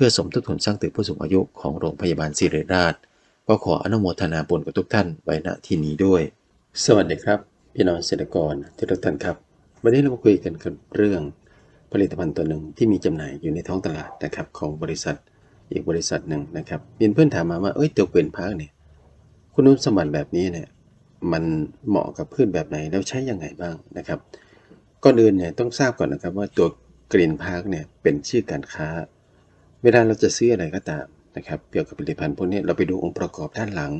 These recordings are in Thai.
เพื่อสมทบทุนสร้างตึกผู้สูงอายุของโรงพยาบาลศิริราช ก็ขออนุโมทนาบุญกับทุกท่านไว้ณที่นี้ด้วย สวัสดีครับ พี่น้องเกษตรกรที่ทุกท่านครับ วันนี้เรามาคุยกันกับเรื่องผลิตภัณฑ์ตัวหนึ่งที่มีจำหน่ายอยู่ในท้องตลาดนะครับของบริษัทอีกบริษัทหนึ่งนะครับมีเพื่อนถามมาว่าเอ้ยตัวเกวียนพักเนี่ยคุณสมบัติแบบนี้เนี่ยมันเหมาะกับพืชแบบไหนแล้วใช้ยังไงบ้างนะครับก่อนอื่นเนี่ยต้องทราบก่อนนะครับว่าตัวกรีนพาร์คเนี่ยเป็นชื่อการค้า เวลาเราจะซื้ออะไรก็ตามนะครับเกี่ยวกับผลิตภัณฑ์พวกนี้เราไปดูองค์ประกอบด้านหลัง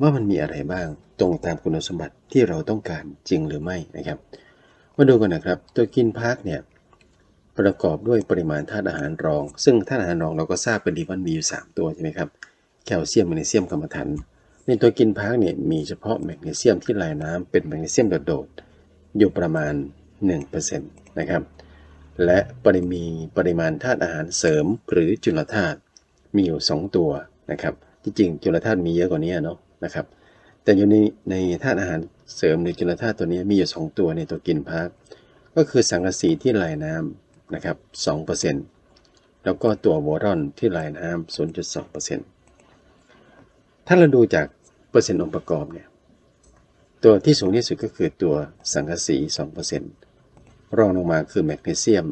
ว่ามันมีอะไรบ้างตรงตามคุณสมบัติที่เราต้องการจริงหรือไม่นะครับมาดูกันนะครับ ตัวกินพาร์คเนี่ยประกอบด้วยปริมาณธาตุอาหารรอง ซึ่งธาตุอาหารรองเราก็ทราบกันดีว่ามีอยู่ 3 ตัวใช่ไหมครับแคลเซียมแมกนีเซียมกรรมฐานในตัวกินพาร์คเนี่ยมีเฉพาะแมกนีเซียมที่ลายน้ำเป็นแมกนีเซียมโดดๆอยู่ประมาณ 1%นะครับ และปริมีปริมาณธาตุอาหารเสริมหรือจุลธาตุมีอยู่ 2 ตัวนะครับที่จริงจุลธาตุมีเยอะกว่านี้เนาะนะครับ แต่อยู่ในในธาตุอาหารเสริมหรือจุลธาตุตัวนี้มีอยู่ 2 ตัวในตัวกินพาร์ก็คือสังกะสีที่ลายน้ำนะครับ2%แล้วก็ตัวโบรอนที่ลายน้ำ0.2%ถ้าเราดูจากเปอร์เซ็นต์องค์ประกอบเนี่ยตัวที่สูงที่สุดก็คือตัวสังกะสี2% รองลงมาคือแมกนีเซียม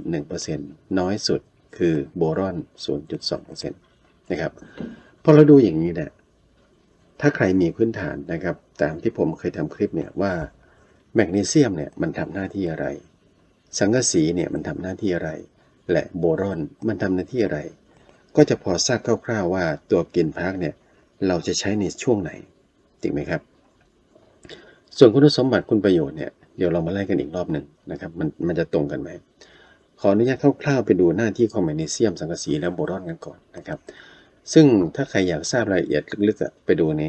1%น้อยสุดคือโบรอน 0.2%นะครับพอเราดูอย่างนี้เนี่ยถ้าใครมีพื้นฐานนะครับ ตามที่ผมเคยทำคลิปเนี่ยว่าแมกนีเซียมเนี่ยมันทำหน้าที่อะไร สังกะสีเนี่ยมันทำหน้าที่อะไร และโบรอนมันทำหน้าที่อะไร ก็จะพอทราบคร่าวๆว่าตัวกินพักเนี่ยเราจะใช้ในช่วงไหนจริงไหมครับ ส่วนคุณสมบัติคุณประโยชน์เนี่ย เดี๋ยวเรามาไล่กันอีกรอบหนึ่งนะครับ มันมันจะตรงกันไหม ขออนุญาตคร่าวๆไปดูหน้าที่ของแมกนีเซียมสังกะสีและโบรอนกันก่อนนะครับ ซึ่งถ้าใครอยากทราบรายละเอียดลึกๆไปดูใน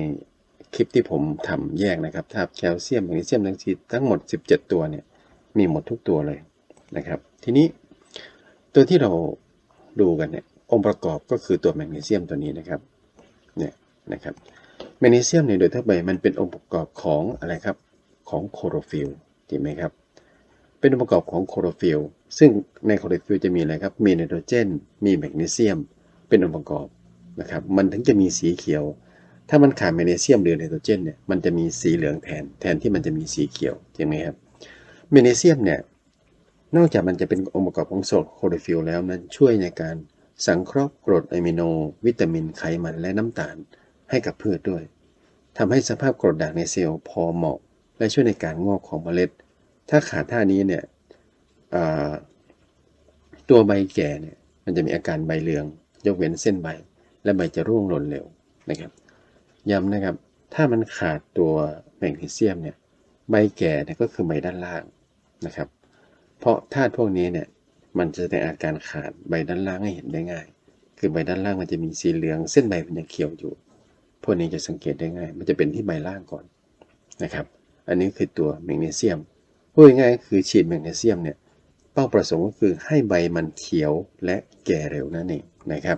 คลิปที่ผมทำแยกนะครับถ้าแคลเซียมแมกนีเซียมทั้งทีทั้งหมด 17 ตัวเนี่ยมีหมดทุกตัวเลยนะครับ ทีนี้ตัวที่เราดูกันเนี่ยองค์ประกอบก็คือตัวแมกนีเซียมตัวนี้นะครับเนี่ยนะครับแมกนีเซียมเนี่ยโดยทั่วไปมันเป็นองค์ประกอบของอะไรครับของโคโรฟิล จริงไหมครับ เป็นองค์ประกอบของโคโรฟิลซึ่งในโคโรฟิลจะมีอะไรครับ มีไนโตรเจน มีแมกนีเซียม เป็นองค์ประกอบนะครับ มันถึงจะมีสีเขียว ถ้ามันขาดแมกนีเซียมหรือไนโตรเจนเนี่ย มันจะมีสีเหลืองแทน แทนที่มันจะมีสีเขียวจริงไหมครับ แมกนีเซียมเนี่ย นอกจากมันจะเป็นองค์ประกอบของโซลโคโรฟิลแล้วนั้นช่วยในการสังเคราะห์กรดอะมิโน วิตามินไขมันและน้ำตาลให้กับพืชด้วยทำให้สภาพกรดด่างในเซลล์พอเหมาะ และช่วยในการงอกของเมล็ด ถ้าขาดท่านี้เนี่ยตัวใบแก่เนี่ยมันจะมีอาการใบเหลือง ยกเว้นเส้นใบ และใบจะร่วงหล่นเร็วนะครับ ย้ำนะครับ ถ้ามันขาดตัวแมกนีเซียมเนี่ยใบแก่เนี่ยก็คือใบด้านล่างนะครับ เพราะธาตุพวกนี้เนี่ยมันจะแสดงอาการขาดใบด้านล่างให้เห็นได้ง่าย คือใบด้านล่างมันจะมีสีเหลือง เส้นใบมันยังเขียวอยู่ พวกนี้จะสังเกตได้ง่าย มันจะเป็นที่ใบล่างก่อนนะครับ อันนี้คือตัวแมกนีเซียมพูดง่ายๆคือฉีดแมกนีเซียมเนี่ยเป้าประสงค์ก็คือให้ใบมันเขียวและแก่เร็วนั่นเองนะครับ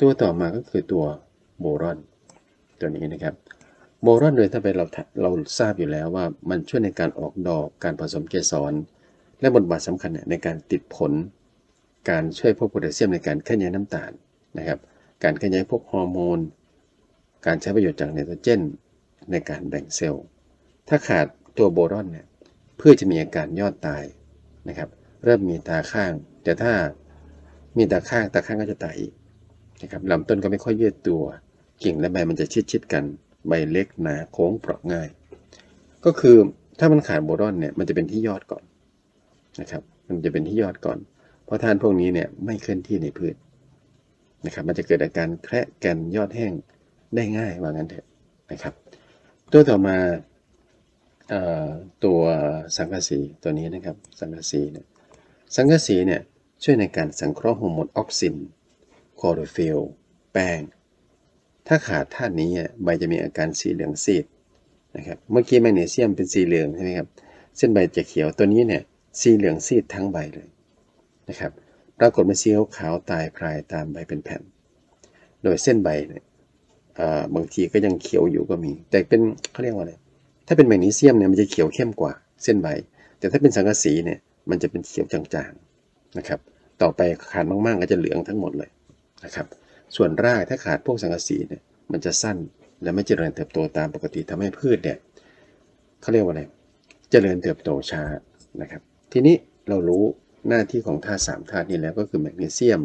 ตัวต่อมาก็คือตัวโบรอน ตัวนี้นะครับโบรอนโดยถ้าไปเราเราทราบอยู่แล้วว่ามันช่วยในการออกดอกการผสมเกสร และบทบาทสำคัญในการติดผล การช่วยพวกโพแทสเซียมในการเคลื่อนย้ายน้ำตาลนะครับ การเคลื่อนย้ายพวกฮอร์โมน การใช้ประโยชน์จากไนโตรเจน ในการแบ่งเซลล์ ถ้าขาดตัวโบรอนเนี่ยเพื่อจะมีอาการยอดตายนะครับ เริ่มมีตาข้าง แต่ถ้ามีตาข้างตาข้างก็จะตายนะครับลำต้นก็ไม่ค่อยยืดตัวกิ่งและใบมันจะชิดๆกัน ใบเล็กหนาโค้งเปราะง่าย ก็คือถ้ามันขาดโบรอนเนี่ยมันจะเป็นที่ยอดก่อนนะครับ มันจะเป็นที่ยอดก่อน เพราะธาตุพวกนี้เนี่ยไม่เคลื่อนที่ในพืชนะครับ มันจะเกิดอาการแคระแกนยอดแห้งได้ง่ายว่างั้นเถอะนะครับ ตัวต่อมา ตัวสังกะสีตัวนี้นะครับ สังกะสีเนี่ยสังกะสีเนี่ยช่วยในการสังเคราะห์ฮอร์โมนออกซินคลอโรฟิลแป้ง ถ้าขาดธาตุนี้ใบจะมีอาการสีเหลืองซีดนะครับเมื่อกี้แมกนีเซียมเป็นสีเหลืองใช่ไหมครับเส้นใบจะเขียวตัวนี้เนี่ยสีเหลืองซีดทั้งใบเลยนะครับปรากฏเป็นสีขาวตายพรายตามใบเป็นแผ่น โดยเส้นใบเนี่ยบางทีก็ยังเขียวอยู่ก็มี แต่เป็นเขาเรียกว่าอะไร ถ้าเป็นแมกนีเซียมเนี่ยมันจะเขียวเข้มกว่าเส้นใบ แต่ถ้าเป็นสังกะสีเนี่ยมันจะเป็นเขียวจางๆนะครับ ต่อไปขาดมากๆก็จะเหลืองทั้งหมดเลยนะครับ ส่วนรากถ้าขาดพวกสังกะสีเนี่ยมันจะสั้นและไม่เจริญเติบโตตามปกติทำให้พืชเนี่ยเขาเรียกว่าอะไร เจริญเติบโตช้านะครับ ทีนี้เรารู้หน้าที่ของธาตุสามธาตุนี้แล้วก็คือแมกนีเซียม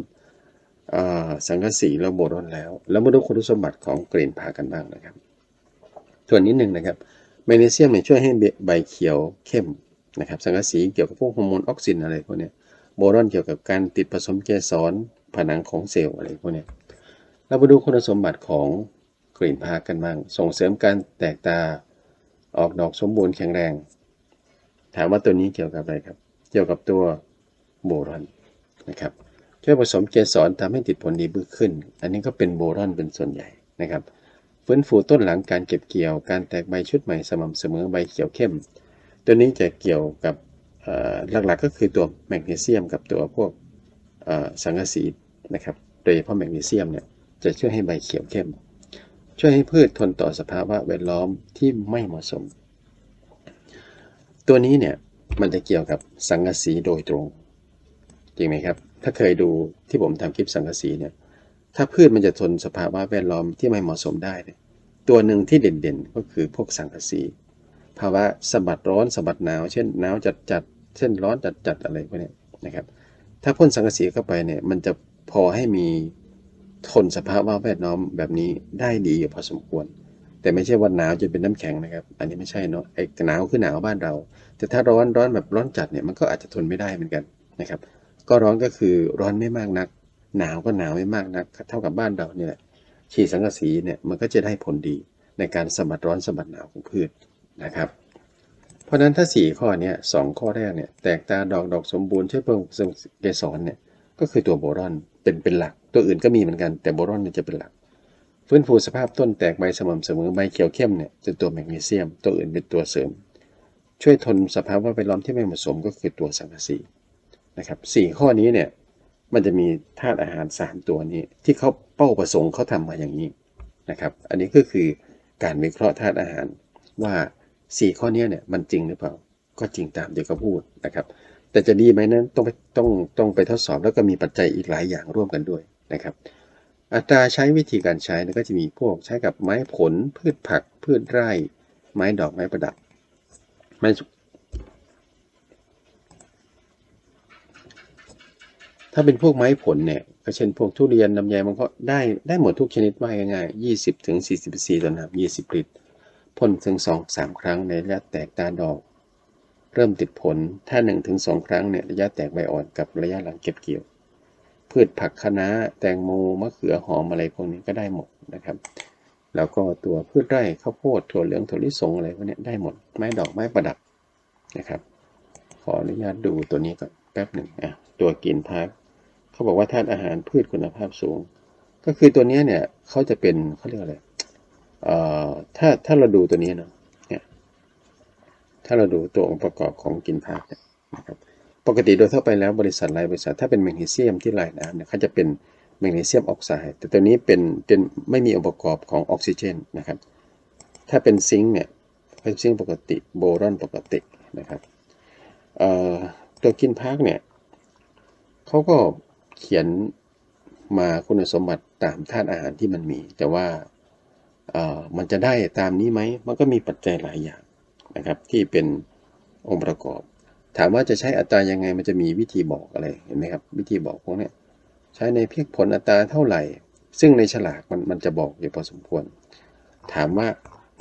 สังกะสีและโบรอนแล้ว แล้วมาดูคุณสมบัติของกรีนพากันบ้างนะครับ ส่วนนิดหนึ่งนะครับ แมกนีเซียมเนี่ยช่วยให้ใบเขียวเข้มนะครับ สังกะสีเกี่ยวกับพวกฮอร์โมนออกซินอะไรพวกนี้โบรอนเกี่ยวกับการติดผสมเกสรผนังของเซลล์อะไรพวกนี้เรามาดูคุณสมบัติของกรีนพาร์กันบ้าง ส่งเสริมการแตกตาออกดอกสมบูรณ์แข็งแรง ถามว่าตัวนี้เกี่ยวกับอะไรครับ เกี่ยวกับตัวโบรอนนะครับช่วยผสมเกสรทำให้ติดผลดีบึกขึ้น อันนี้ก็เป็นโบรอนเป็นส่วนใหญ่นะครับ ฟื้นฟูต้นหลังการเก็บเกี่ยว การแตกใบชุดใหม่สม่ำเสมอใบเขียวเข้ม ตัวนี้จะเกี่ยวกับหลักๆก็คือตัวแมกนีเซียมกับตัวพวกสังกะสีนะครับ โดยเฉพาะแมกนีเซียมเนี่ยจะช่วยให้ใบเขียวเข้ม ช่วยให้พืชทนต่อสภาวะแวดล้อมที่ไม่เหมาะสม ตัวนี้เนี่ยมันจะเกี่ยวกับสังกะสีโดยตรง จริงไหมครับ ถ้าเคยดูที่ผมทำคลิปสังกะสีเนี่ย ถ้าพืชมันจะทนสภาวะแวดล้อมที่ไม่เหมาะสมได้เนี่ยตัวหนึ่งที่เด่นๆ ก็คือพวกสังกะสีภาวะสะบัดร้อนสะบัดหนาว เช่นหนาวจัดๆเช่นร้อนจัดๆอะไรพวกนี้นะครับ ถ้าพ่นสังกะสีเข้าไปเนี่ยมันจะพอให้มีทนสภาพแวดล้อมแบบนี้ได้ดีอยู่พอสมควร แต่ไม่ใช่ว่าหนาวจนเป็นน้ำแข็งนะครับ อันนี้ไม่ใช่เนาะไอ้หนาวคือหนาวบ้านเรา แต่ถ้าร้อนร้อนแบบร้อนจัดเนี่ยมันก็อาจจะทนไม่ได้เหมือนกันนะครับ ก็ร้อนก็คือร้อนไม่มากนัก หนาวก็หนาวไม่มากนักเท่ากับบ้านเราเนี่ยแหละฉีดสังกะสีเนี่ยมันก็จะได้ผลดีในการสะบัดร้อนสะบัดหนาวของพืชนะครับ เพราะฉะนั้นถ้า 4 ข้อนี้สองข้อแรกเนี่ยแตกตาดอกดอกสมบูรณ์ช่วยเพิ่มเกสรเนี่ยก็คือตัวโบรอนเป็นเป็นหลัก ตัวอื่นก็มีเหมือนกันแต่โบรอนเนี่ยจะเป็นหลักฟื้นฟูสภาพต้นแตกใบสม่ำเสมอใบเขียวเข้มเนี่ยจะตัวแมกนีเซียม ตัวอื่นเป็นตัวเสริม ช่วยทนสภาพแวดล้อมที่ไม่เหมาะสมก็คือตัวสังกะสีนะครับสี่ข้อนี้เนี่ย มันจะมีธาตุอาหาร 3 ตัวนี้ ที่เขาเป้าประสงค์เขาทำมาอย่างนี้นะครับ อันนี้ก็คือการวิเคราะห์ธาตุอาหารว่าสี่ข้อเนี้ยเนี่ยมันจริงหรือเปล่า ก็จริงตามที่เขาพูดนะครับ แต่จะดีไหมนั้นต้องไปต้องต้องไปทดสอบแล้วก็มีปัจจัยอีกหลายอย่างร่วมกันด้วยนะครับ อัตราใช้วิธีการใช้นี่ยก็จะมีพวกใช้กับไม้ผล พืชผัก พืชไร่ ไม้ดอกไม้ประดับไม้ ถ้าเป็นพวกไม้ผลเนี่ยก็เช่นพวกทุเรียนลำไยมันก็ได้ได้หมดทุกชนิดว่าง่ายๆ20ถึง40 cc ต่อน้ำ20ลิตรพ่นถึง2-3ครั้งในระยะแตกตาดอก เริ่มติดผลถ้า1-2ครั้งเนี่ยระยะแตกใบอ่อนกับระยะหลังเก็บเกี่ยว พืชผักคะน้าแตงโมมะเขือหอมอะไรพวกนี้ก็ได้หมดนะครับ แล้วก็ตัวพืชไร่ข้าวโพดถั่วเหลืองถั่วลิสงอะไรพวกนี้ได้หมดไม้ดอกไม้ประดับนะครับ ขออนุญาตดูตัวนี้ก่อนแป๊บหนึ่งอะตัวกินพัก เขาบอกว่าธาตุอาหารพืชคุณภาพสูง ก็คือตัวนี้เนี่ยเขาจะเป็นเขาเรียกอะไรเอ่อถ้าถ้าเราดูตัวนี้เนาะเนี่ยถ้าเราดูตัวองค์ประกอบของกินผักนะครับปกติโดยทั่วไปแล้วบริษัทหลายบริษัทถ้าเป็นแมกนีเซียมที่ลายน้ำเนี่ยเขาจะเป็นแมกนีเซียมออกไซด์แต่ตัวนี้เป็นเป็นไม่มีองค์ประกอบของออกซิเจนนะครับ ถ้าเป็นซิงค์เนี่ยเป็นซิงค์ปกติโบรอนปกตินะครับตัวกินพักเนี่ยเขาก็ เขียนมาคุณสมบัติตามธาตุอาหารที่มันมี แต่ว่าเอ่อมันจะได้ตามนี้ไหม มันก็มีปัจจัยหลายอย่างนะครับ ที่เป็นองค์ประกอบ ถามว่าจะใช้อัตรายังไงมันจะมีวิธีบอกอะไรเห็นไหมครับ วิธีบอกพวกนี้ใช้ในเพียงผลอัตราเท่าไหร่ ซึ่งในฉลากมันมันจะบอกอยู่พอสมควร ถามว่า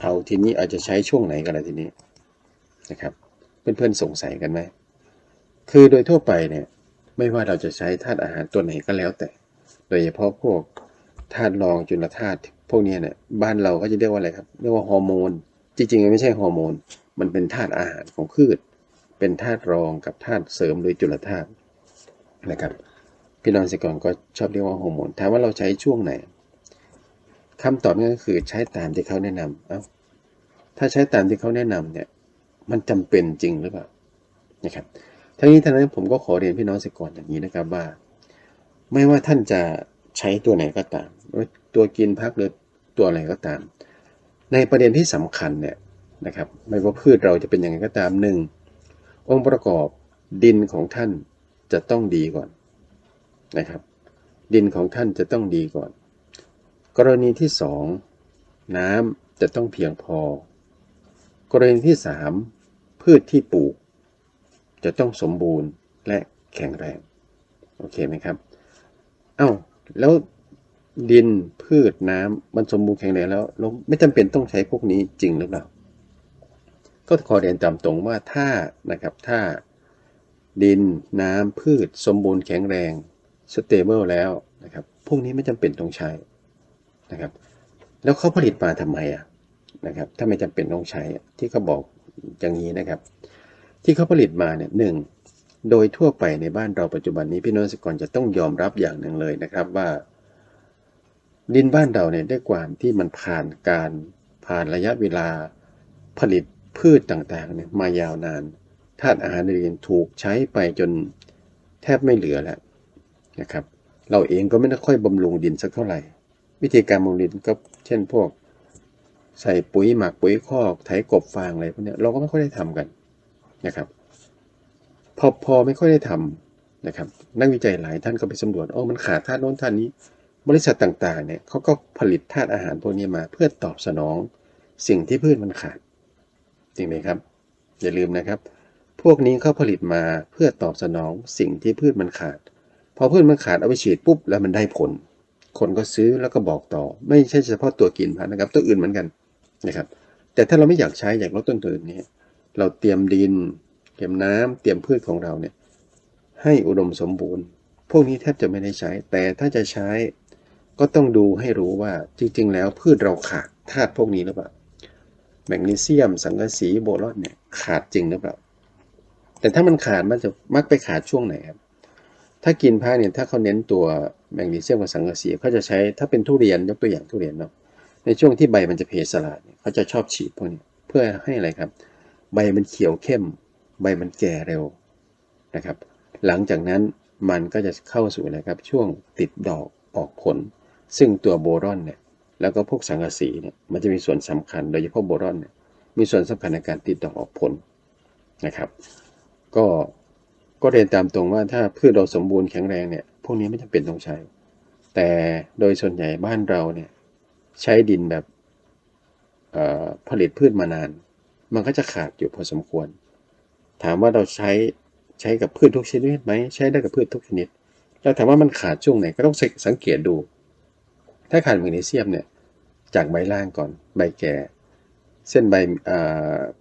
เอาทีนี้อาจจะใช้ช่วงไหนกันละทีนี้นะครับ เพื่อนๆสงสัยกันไหมคือโดยทั่วไปเนี่ย ไม่ว่าเราจะใช้ธาตุอาหารตัวไหนก็แล้วแต่ โดยเฉพาะพวกธาตุรองจุลธาตุพวกนี้เนี่ยบ้านเราก็จะเรียกว่าอะไรครับ เรียกว่าฮอร์โมน จริงๆ มันไม่ใช่ฮอร์โมน มันเป็นธาตุอาหารของพืช เป็นธาตุรองกับธาตุเสริมโดยจุลธาตุนะครับพี่น้องเกษตรกรก็ชอบเรียกว่าฮอร์โมนถามว่าเราใช้ช่วงไหนคำตอบมันก็คือใช้ตามที่เขาแนะนำเอ้าถ้าใช้ตามที่เขาแนะนำเนี่ยมันจำเป็นจริงหรือเปล่านะครับ ทั้งนี้ทั้งนั้นผมก็ขอเรียนพี่น้องเกษตรกรอย่างนี้นะครับว่า ไม่ว่าท่านจะใช้ตัวไหนก็ตามตัวกินพักหรือตัวอะไรก็ตาม ในประเด็นที่สำคัญเนี่ยนะครับ ไม่ว่าพืชเราจะเป็นยังไงก็ตามหนึ่งองค์ประกอบดินของท่านจะต้องดีก่อนนะครับ ดินของท่านจะต้องดีก่อน กรณีที่สองน้ำจะต้องเพียงพอ กรณีที่สามพืชที่ปลูก จะต้องสมบูรณ์และแข็งแรง โอเคไหมครับ เอา้า แล้วดินพืชน้ำมันสมบูรณ์แข็งแรงแล้วเราไม่จำเป็นต้องใช้พวกนี้จริงหรือเปล่า ก็ขอเรียนตามตรงว่าถ้านะครับถ้าดินน้ำพืชสมบูรณ์แข็งแรงสเตเบิลแล้วนะครับพวกนี้ไม่จำเป็นต้องใช้นะครับ แล้วเขาผลิตมาทำไมอะนะครับ ถ้าไม่จำเป็นต้องใช้ที่เขาบอกอย่างนี้นะครับ ที่เขาผลิตมาเนี่ยหนึ่งโดยทั่วไปในบ้านเราปัจจุบันนี้พี่น้องเกรจะต้องยอมรับอย่างหนึ่งเลยนะครับว่า ดินบ้านเราเนี่ยด้วยความที่มันผ่านการผ่านระยะเวลาผลิตพืชต่างๆเนี่ยมายาวนานธาตุอาหารในดินถูกใช้ไปจนแทบไม่เหลือแล้วนะครับ เราเองก็ไม่ได้ค่อยบำรุงดินสักเท่าไหร่ วิธีการบำรุงดินก็เช่นพวก ใส่ปุ๋ยหมักปุ๋ยคอกไถกบฟางอะไรพวกนี้เราก็ไม่ค่อยได้ทำกัน นะครับ พอพอไม่ค่อยได้ทำนะครับ นักวิจัยหลายท่านก็ไปสำรวจอ๋อมันขาดธาตุโน้นธาตุนี้ บริษัทต่างๆเนี่ยเขาก็ผลิตธาตุอาหารพวกนี้มา เพื่อตอบสนองสิ่งที่พืชมันขาดจริงไหมครับ อย่าลืมนะครับ พวกนี้เขาผลิตมาเพื่อตอบสนองสิ่งที่พืชมันขาด พอพืชมันขาดเอาไปฉีดปุ๊บแล้วมันได้ผล คนก็ซื้อแล้วก็บอกต่อ ไม่ใช่เฉพาะตัวกินพันนะครับ ตัวอื่นเหมือนกันนะครับ แต่ถ้าเราไม่อยากใช้อยากลดต้นทุนนี้ เราเตรียมดิน เตรียมน้ำเตรียมพืชของเราเนี่ยให้อุดมสมบูรณ์ พวกนี้แทบจะไม่ได้ใช้ แต่ถ้าจะใช้ก็ต้องดูให้รู้ว่าจริง ๆ แล้วพืชเราขาดธาตุพวกนี้หรือเปล่า แมกนีเซียม สังกะสีโบรอนเนี่ยขาดจริงหรือเปล่า แต่ถ้ามันขาดมันจะมักไปขาดช่วงไหนครับ ถ้ากินผ้าเนี่ยถ้าเขาเน้นตัวแมกนีเซียมกับสังกะสีเขาจะใช้ถ้าเป็นทุเรียนยกตัวอย่างทุเรียนเนาะในช่วงที่ใบมันจะเพสลาดเนี่ยเขาจะชอบฉีดพวกนี้เพื่อให้อะไรครับ ใบมันเขียวเข้ม ใบมันแก่เร็วนะครับ หลังจากนั้นมันก็จะเข้าสู่นะครับช่วงติดดอกออกผล ซึ่งตัวโบรอนเนี่ยแล้วก็พวกสังกะสีเนี่ยมันจะมีส่วนสำคัญโดยเฉพาะโบรอนเนี่ยมีส่วนสำคัญในการติดดอกออกผลนะครับ ก็ก็เรียนตามตรงว่าถ้าพืชเราสมบูรณ์แข็งแรงเนี่ยพวกนี้ไม่จำเป็นต้องใช้ แต่โดยส่วนใหญ่บ้านเราเนี่ยใช้ดินแบบผลิตพืชมานาน มันก็จะขาดอยู่พอสมควร ถามว่าเราใช้ใช้กับพืชทุกชนิดไหมใช้ได้กับพืชทุกชนิดแล้วถามว่ามันขาดช่วงไหนก็ต้องสังเกตดู ถ้าขาดแมกนีเซียมเนี่ยจากใบล่างก่อนใบแก่ เส้นใบ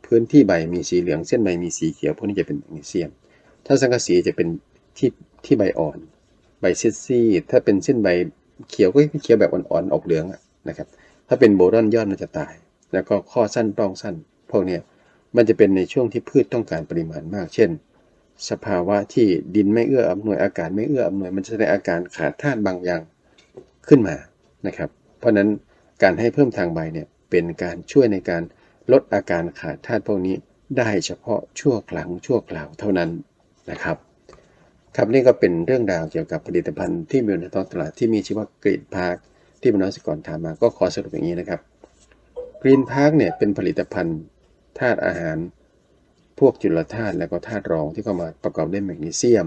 พื้นที่ใบมีสีเหลือง เส้นใบมีสีเขียวพวกนี้จะเป็นแมกนีเซียม ถ้าสังกะสีจะเป็นที่ที่ใบอ่อน ใบซีดซีถ้าเป็นเส้นใบเขียวก็เขียวแบบอ่อนๆออกเหลืองนะครับ ถ้าเป็นโบรอนยอดมันจะตาย แล้วก็ข้อสั้นปลองสั้น พวกนี้มันจะเป็นในช่วงที่พืชต้องการปริมาณมาก เช่น สภาวะที่ดินไม่เอื้ออำนวยอากาศไม่เอื้ออำนวย มันจะแสดงอาการขาดธาตุบางอย่างขึ้นมานะครับ เพราะนั้นการให้เพิ่มทางใบเนี่ยเป็นการช่วยในการลดอาการขาดธาตุพวกนี้ได้เฉพาะชั่วครั้งชั่วคราวเท่านั้นนะครับครับนี่ก็เป็นเรื่องราวเกี่ยวกับผลิตภัณฑ์ที่มีในท้องตลาดที่มีชื่อว่ากรีนพาร์คที่มนอสกรถามมาก็ขอสรุปอย่างนี้นะครับกรีนพาร์คเนี่ยเป็นผลิตภัณฑ์ ธาตุอาหาร พวกจุลธาตุและก็ธาตุรองที่เข้ามาประกอบด้วยแมกนีเซียม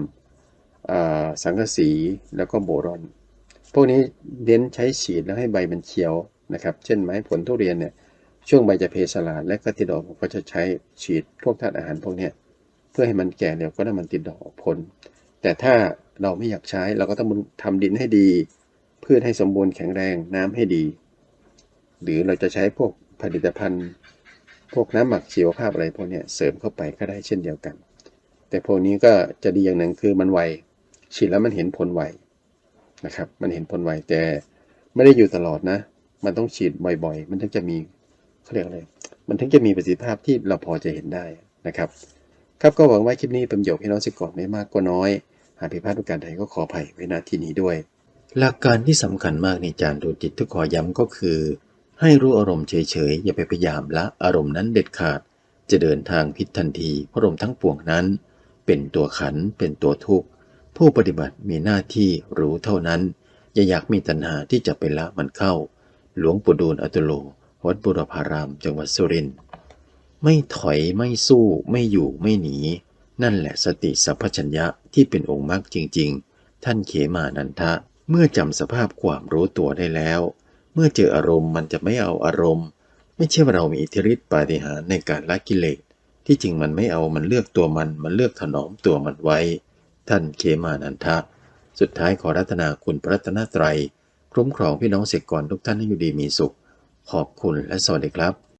สังกะสีแล้วก็โบรอน พวกนี้เน้นใช้ฉีดแล้วให้ใบมันเขียวนะครับ เช่นไม้ผลทุเรียนเนี่ยช่วงใบจะเพสลาดและก็ติดดอกก็จะใช้ฉีดพวกธาตุอาหารพวกนี้เพื่อให้มันแก่เร็วก็ได้มันติดดอกผล แต่ถ้าเราไม่อยากใช้เราก็ต้องทำดินให้ดี พืชให้สมบูรณ์แข็งแรงน้ำให้ดี หรือเราจะใช้พวกผลิตภัณฑ์ พวกน้ำหมักชีวภาพอะไรพวกนี้เสริมเข้าไปก็ได้เช่นเดียวกัน แต่พวกนี้ก็จะดีอย่างหนึ่งคือมันไวฉีดแล้วมันเห็นผลไวนะครับ มันเห็นผลไวแต่ไม่ได้อยู่ตลอดนะ มันต้องฉีดบ่อยๆ มันถึงจะมีเขาเรียกอะไรมันถึงจะมีประสิทธิภาพที่เราพอจะเห็นได้นะครับ ครับก็หวังว่าคลิปนี้เป็นประโยชน์ให้น้องสิกรไม่มากก็น้อย หากผิดพลาดประการใดก็ขออภัยไว้ณที่นี้ด้วย หลักการที่สำคัญมากในจานดูจิตที่ขอย้ำก็คือ ให้รู้อารมณ์เฉยๆ อย่าไปพยายามละอารมณ์นั้นเด็ดขาด จะเดินทางผิดทันทีเพราะอารมณ์ทั้งปวงนั้น เป็นตัวขันเป็นตัวทุกข์ผู้ปฏิบัติมีหน้าที่รู้เท่านั้น อย่าอยากมีตัณหาที่จะไปละมันเข้า หลวงปู่ดูลอัตุโล วัดบุรพาราม จังหวัดสุรินทร์ไม่ถอยไม่สู้ไม่อยู่ไม่หนี นั่นแหละสติสัพพัญญะที่เป็นองค์มรรคจริง ๆ ท่านเขมานันทะ เมื่อจำสภาพความรู้ตัวได้แล้ว เมื่อเจออารมณ์มันจะไม่เอาอารมณ์ ไม่ใช่ว่าเรามีอิทธิฤทธิปาฏิหาริย์ในการละกิเลส ที่จริงมันไม่เอามันเลือกตัวมัน มันเลือกถนอมตัวมันไว้ ท่านเขมานันทะ สุดท้ายขอรัตนาคุณพระรัตนตรัย คุ้มครองพี่น้องเสกกรทุกท่านให้อยู่ดีมีสุข ขอบคุณและสวัสดีครับ